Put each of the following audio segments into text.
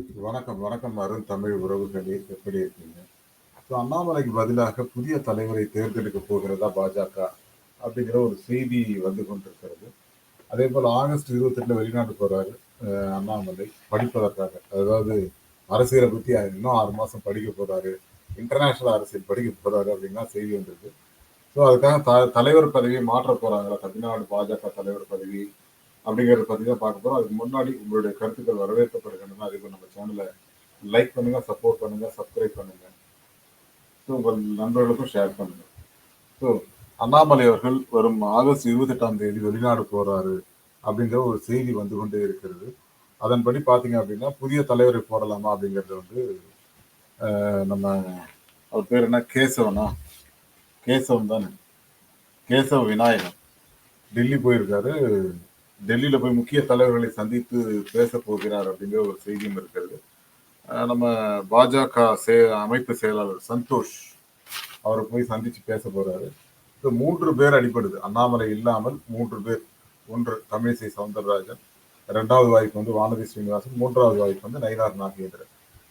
வணக்கம், வணக்கம் அருண் தமிழ் உறவுகளே! எப்படி இருக்கீங்க? ஸோ அண்ணாமலைக்கு பதிலாக புதிய தலைவரை தேர்ந்தெடுக்க போகிறதா பாஜக? அப்படிங்கிற ஒரு செய்தி வந்து கொண்டிருக்கிறது. அதேபோல ஆகஸ்ட் 28ல வெளிநாட்டு போறாரு அண்ணாமலை படிப்பதற்காக. அதாவது அரசியலை பற்றி இன்னும் ஆறு மாதம் படிக்க போறாரு. இன்டர்நேஷனல் அரசியல் படிக்க போறாரு அப்படின்னா செய்தி வந்திருக்கு. ஸோ அதுக்காக த தலைவர் பதவியை மாற்ற போறாங்களா? தமிழ்நாடு பாஜக தலைவர் பதவி அப்படிங்கிறத பத்தி தான் பார்க்க போறோம். அதுக்கு முன்னாடி உங்களுடைய கருத்துக்கள் வரவேற்கப்படுகின்றன. அதுக்கு நம்ம சேனலை லைக் பண்ணுங்க, சப்போர்ட் பண்ணுங்க, சப்ஸ்கிரைப் பண்ணுங்க. ஸோ உங்கள் நண்பர்களுக்கும் ஷேர் பண்ணுங்க. ஸோ அண்ணாமலை அவர்கள் வரும் ஆகஸ்ட் 28ஆம் தேதி வெளிநாடு போறாரு அப்படிங்கிற ஒரு செய்தி வந்து கொண்டே இருக்கிறது. அதன்படி பார்த்தீங்க அப்படின்னா, புதிய தலைவரை போடலாமா அப்படிங்கிறது வந்து நம்ம அவர் பேர் என்ன? கேசவனா? கேசவன் தானே. கேசவ விநாயகன் டெல்லி போயிருக்காரு. டெல்லியில போய் முக்கிய தலைவர்களை சந்தித்து பேச போகிறார் அப்படிங்கிற ஒரு செய்தியும் இருக்கிறது. நம்ம பாஜக சே அமைப்பு செயலாளர் சந்தோஷ் அவரை போய் சந்திச்சு பேச போறாரு. இந்த மூன்று பேர் அடிபடுது. அண்ணாமலை இல்லாமல் மூன்று பேர். ஒன்று தமிழிசை சவுந்தரராஜன், ரெண்டாவது வாய்ப்பு வந்து வானதி ஸ்ரீனிவாசன், மூன்றாவது வாய்ப்பு வந்து நயினார் நாகேந்திரன்.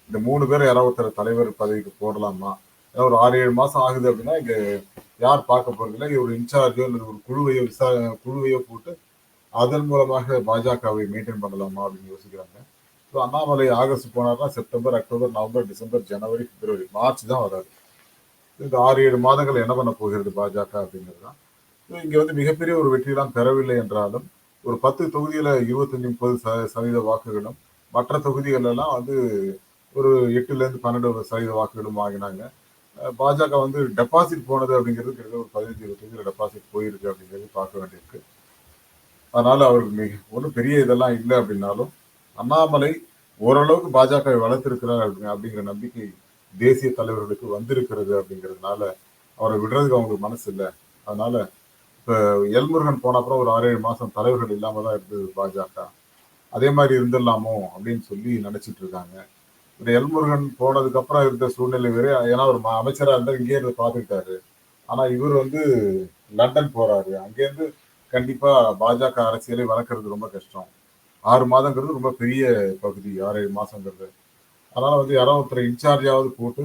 இந்த மூணு பேர் யாராவது தலைவர் பதவிக்கு போடலாமா? ஏன்னா ஒரு 6, 7 மாசம் ஆகுது அப்படின்னா, இங்க யார் பார்க்க போறதில்ல. ஒரு இன்சார்ஜோ இல்லை ஒரு குழுவையோ விசா குழுவையோ போட்டு அதன் மூலமாக பாஜகவை மெயின்டைன் பண்ணலாமா அப்படின்னு யோசிக்கிறாங்க. So Annamalai August போனார்னா September, October, November, December, January, February, March தான் வராது இந்த 6, 7 மாதங்கள் என்ன பண்ண போகிறது பாஜக அப்படிங்கிறது தான். இங்கே வந்து மிகப்பெரிய ஒரு வெற்றியெல்லாம் பெறவில்லை என்றாலும், ஒரு பத்து தொகுதியில் இருபத்தஞ்சி முப்பது ச சதவீத வாக்குகளும், மற்ற தொகுதிகளெல்லாம் வந்து ஒரு 8லேருந்து 12 சதவீத வாக்குகளும் வாங்கினாங்க. பாஜக வந்து டெபாசிட் போனது அப்படிங்கிறது கிட்டத்தட்ட ஒரு 15, 20 டெபாசிட் போயிருக்கு அப்படிங்கிறது பார்க்க வேண்டியிருக்கு. அதனால அவருக்கு மிக ஒன்றும் பெரிய இதெல்லாம் இல்லை அப்படின்னாலும், அண்ணாமலை ஓரளவுக்கு பாஜகவை வளர்த்திருக்கிறார் அப்படிங்க அப்படிங்கிற நம்பிக்கை தேசிய தலைவர்களுக்கு வந்திருக்கிறது அப்படிங்கிறதுனால, அவரை விடுறதுக்கு அவங்களுக்கு மனசு இல்லை அதனால இப்போ எல்முருகன் போன அப்புறம் ஒரு ஆறு ஏழு மாதம் தலைவர்கள் இல்லாம தான் இருந்தது பாஜக. அதே மாதிரி இருந்துடலாமோ அப்படின்னு சொல்லி நினச்சிட்டு இருக்காங்க. இந்த எல்முருகன் போனதுக்கு அப்புறம் இருந்த சூழ்நிலை வேறு ஏன்னா ஒரு ம இருந்தால் இருந்தா இங்கேயே இருந்து பார்த்துக்கிட்டாரு. ஆனால் இவர் வந்து லண்டன் போறாரு. அங்கேருந்து கண்டிப்பா பாஜக அரசியலை வளர்க்கறது ரொம்ப கஷ்டம். ஆறு மாதங்கிறது ரொம்ப பெரிய பகுதி. 6, 7 மாசங்கிறது. அதனால வந்து யாராவது ஒருத்தர் இன்சார்ஜாவது போட்டு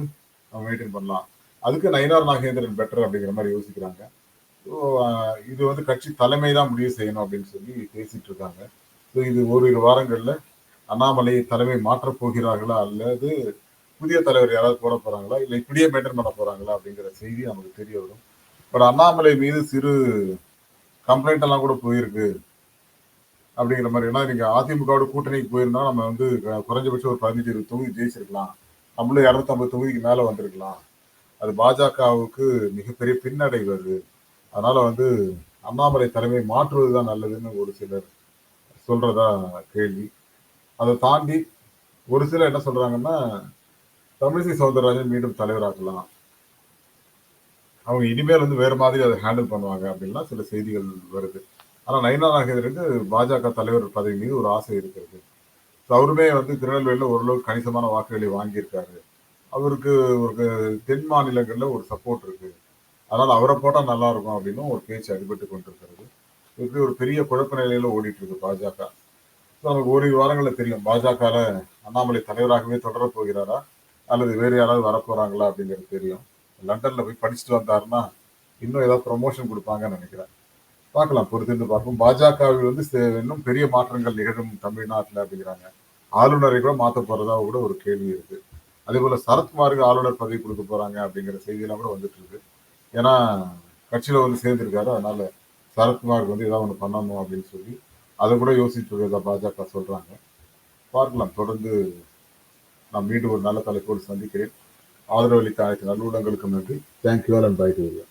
நம்ம மெயின்டைன் பண்ணலாம். அதுக்கு நயினார் நாகேந்திரன் பெட்டர் அப்படிங்கிற மாதிரி யோசிக்கிறாங்க. ஸோ இது வந்து கட்சி தலைமை தான் முடிவு செய்யணும் அப்படின்னு சொல்லி பேசிட்டு இருக்காங்க. ஸோ இது ஓரிரு வாரங்களில் அண்ணாமலை தலைமை மாற்றப் போகிறார்களா? அல்லது புதிய தலைவர் யாராவது போட போறாங்களா? இல்லை இப்படியே மெயின்டைன் பண்ண போறாங்களா? அப்படிங்கிற செய்தி நமக்கு தெரிய வரும். பட் அண்ணாமலை மீது சிறு கம்ப்ளைண்ட் எல்லாம் கூட போயிருக்கு. அப்படிங்கிற மாதிரி ஏன்னா நீங்க அதிமுகவோட கூட்டணிக்கு போயிருந்தா நம்ம வந்து க குறைஞ்சபட்சம் ஒரு 15, 20 தொகுதி ஜெயிச்சிருக்கலாம். நம்மளும் 250 தொகுதிக்கு மேல வந்திருக்கலாம். அது பாஜகவுக்கு மிகப்பெரிய பின்னடைவு அது. அதனால வந்து அண்ணாமலை தலைமை மாற்றுவது தான் நல்லதுன்னு ஒரு சிலர் சொல்றதா கேள்வி. அதை தாண்டி ஒரு சிலர் என்ன சொல்றாங்கன்னா, தமிழிசை சவுந்தரராஜன் மீண்டும் தலைவராக்கலாம். அவங்க இனிமேல் வந்து வேறு மாதிரி அதை ஹேண்டில் பண்ணுவாங்க அப்படின்லாம் சில செய்திகள் வருது. ஆனால் நயினார் நாகேந்திரனுக்கு பாஜக தலைவர் பதவி மீது ஒரு ஆசை இருக்கிறது. ஸோ அவருமே வந்து திருநெல்வேலியில் ஓரளவுக்கு கணிசமான வாக்குகளை வாங்கியிருக்காரு. அவருக்கு ஒரு தென் மாநிலங்களில் ஒரு சப்போர்ட் இருக்கு. அதனால் அவரை போட்டால் நல்லா இருக்கும் அப்படின்னும் ஒரு பேச்சு அடிபட்டு கொண்டிருக்கிறது. இப்படி ஒரு பெரிய குழப்ப நிலையில ஓடிட்டு இருக்கு பாஜக. ஸோ நமக்கு ஓரிரு வாரங்களில் தெரியும். பாஜகவில் அண்ணாமலை தலைவராகவே தொடரப் போகிறாரா? அல்லது வேறு யாராவது வரப்போகிறாங்களா அப்படிங்கிறது தெரியும். லண்டன்ல போய் படிச்சுட்டு வந்தாருன்னா, இன்னும் ஏதாவது ப்ரொமோஷன் கொடுப்பாங்கன்னு நினைக்கிறேன் பார்க்கலாம். பொறுத்திருந்து பார்ப்போம். பாஜகவில் வந்து இன்னும் பெரிய மாற்றங்கள் நிகழும் தமிழ்நாட்டில் அப்படிங்கிறாங்க. ஆளுநரை கூட மாற்ற போறதா கூட ஒரு கேள்வி இருக்கு. அதேபோல சரத்குமாருக்கு ஆளுநர் பதவி கொடுக்க போறாங்க அப்படிங்கிற செய்தியெல்லாம் கூட வந்துட்டு இருக்கு. ஏன்னா கட்சியில வந்து சேர்ந்திருக்காரு. அதனால சரத்குமாருக்கு வந்து ஏதாவது ஒன்று பண்ணணும் அப்படின்னு சொல்லி, அதை கூட யோசிச்சுட்டு பாஜக சொல்றாங்க. பார்க்கலாம். தொடர்ந்து நான் மீண்டும் ஒரு நல்ல தலைப்போடு சந்திக்கிறேன். ஆதரவளித்த அனைத்து நல்லுள்ளங்களுக்கும் நன்றி. Thank you all and bye to you.